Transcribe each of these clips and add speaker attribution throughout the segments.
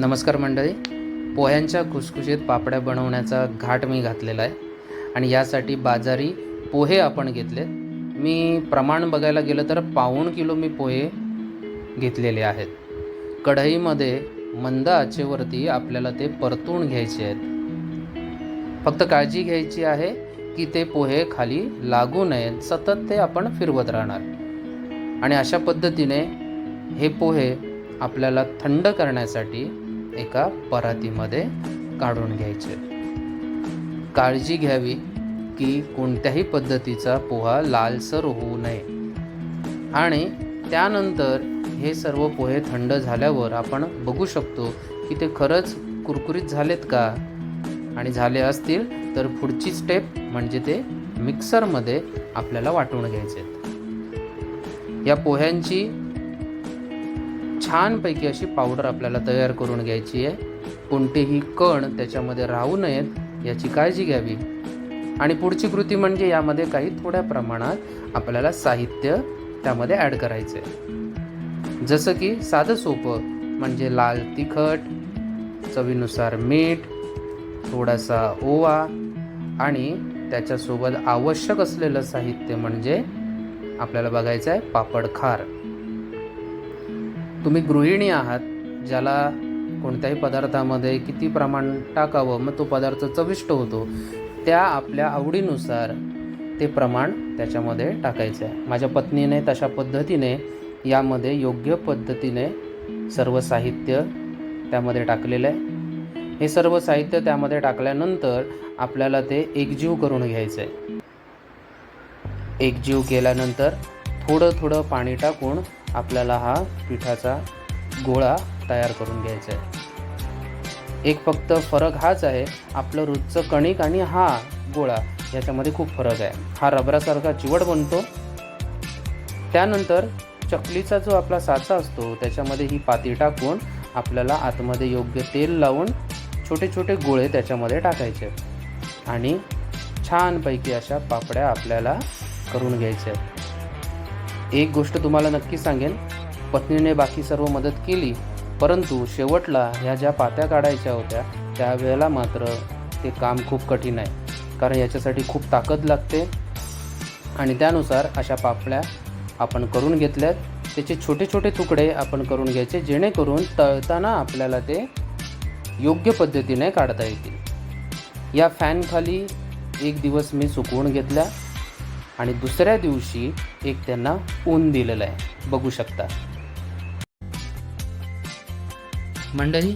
Speaker 1: नमस्कार मंडळी. पोह्यांच्या खुसखुशीत पापड्या बनवण्याचा घाट मी घातलेला आहे. आणि यासाठी बाजारी पोहे आपण घेतले मी प्रमाण बघायला गेलं तर पाऊण किलो मी पोहे घेतलेले आहेत. कढईमध्ये मंद आचेवरती आपल्याला ते परतून घ्यायचे आहेत. फक्त काळजी घ्यायची आहे की ते पोहे खाली लागू नयेत. सतत ते आपण फिरवत राहणार. आणि अशा पद्धतीने हे पोहे आपल्याला थंड करण्यासाठी एका परातीमध्ये काढून घ्यायचे. काळजी घ्यावी की कोणत्याही पद्धतीचा पोहा लालसर होऊ नये. आणि त्यानंतर हे सर्व पोहे थंड झाल्यावर आपण बघू शकतो की ते खरंच कुरकुरीत झालेत का? आणि झाले असतील तर पुढची स्टेप म्हणजे ते मिक्सरमध्ये आपल्याला वाटून घ्यायचे या पोह्यांची छानपैकी अशी पावडर आपल्याला तयार करून घ्यायची आहे. कोणतेही कण त्याच्यामध्ये राहू नयेत याची काळजी घ्यावी. आणि पुढची कृती म्हणजे यामध्ये काही थोड्या प्रमाणात आपल्याला साहित्य त्यामध्ये ॲड करायचं आहे जसं की साधं सोपं म्हणजे लाल तिखट चवीनुसार मीठ थोडासा ओवा आणि त्याच्यासोबत आवश्यक असलेलं साहित्य म्हणजे आपल्याला बघायचं आहे पापड खार. तुम्ही गृहिणी आहात ज्याला कोणत्याही पदार्थामध्ये किती प्रमाण टाकावं मग तो पदार्थ चविष्ट होतो. त्या आपल्या आवडीनुसार ते प्रमाण त्याच्यामध्ये टाकायचं आहे. माझ्या पत्नीने तशा पद्धतीने यामध्ये योग्य पद्धतीने सर्व साहित्य त्यामध्ये टाकलेलं आहे. हे सर्व साहित्य त्यामध्ये टाकल्यानंतर आपल्याला ते एकजीव करून घ्यायचं आहे. एकजीव केल्यानंतर थोडं थोडं पाणी टाकून आपल्याला हा पिठाचा गोळा तयार करून घ्यायचा आहे. एक फक्त फरक हाच आहे आपलं रोजचं कणिक आणि हा गोळा याच्यामध्ये खूप फरक आहे. हा रबरासारखा चिवट बनतो. त्यानंतर चकलीचा जो आपला साचा असतो त्याच्यामध्ये ही पाती टाकून आपल्याला आतमध्ये योग्य तेल लावून छोटे छोटे गोळे त्याच्यामध्ये टाकायचे. आणि छानपैकी अशा पापड्या आपल्याला करून घ्यायच्या आहेत एक गोष्ट तुम्हाला नक्की सांगेन. पत्नीने बाकी सर्व मदत केली परंतु शेवटला ह्या ज्या पात्या काढायच्या होत्या त्यावेळेला मात्र ते काम खूप कठीण आहे. कारण याच्यासाठी खूप ताकद लागते. आणि त्यानुसार अशा पापड्या आपण करून घेतल्यात. त्याचे छोटे छोटे तुकडे आपण करून घ्यायचे जेणेकरून तळताना आपल्याला ते योग्य पद्धतीने काढता येतील. या फॅनखाली एक दिवस मी सुकवून घेतल्या. आणि दुसऱ्या दिवशी एक त्यांना ऊन दिलेलं आहे. बघू शकता. मंडळी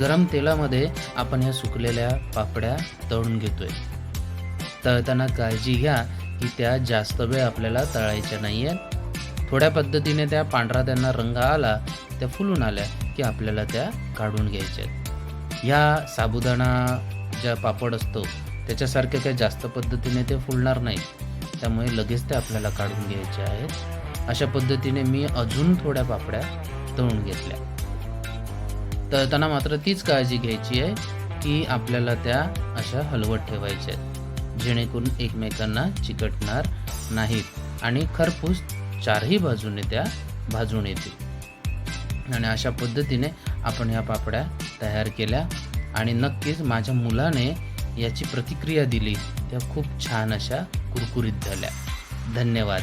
Speaker 1: गरम तेलामध्ये आपण ह्या सुकलेल्या पापड्या तळून घेतोय. तळताना काळजी घ्या की त्या जास्त वेळ आपल्याला तळायच्या नाही आहेत थोड्या पद्धतीने त्या पांढरा त्यांना रंग आला त्या फुलून आल्या की आपल्याला त्या काढून घ्यायच्या आहेत ह्या साबुदाणा ज्या पापड असतो त्याच्यासारखे काही जास्त पद्धतीने ते फुलणार नाही त्यामुळे लगेच ते आपल्याला काढून घ्यायचे आहेत. अशा पद्धतीने मी अजून थोड्या पापड्या तळून घेतल्या. तळताना मात्र तीच काळजी घ्यायची आहे की आपल्याला त्या अशा हलवत ठेवायच्या आहेत. जेणेकरून एकमेकांना चिकटणार नाहीत आणि खरपूस चारही बाजूने त्या भाजून येतील. आणि अशा पद्धतीने आपण ह्या पापड्या तयार केल्या आणि नक्कीच माझ्या मुलाने याची प्रतिक्रिया दिली. त्या खूप छान अशा कुरकुरीत झाल्या. धन्यवाद.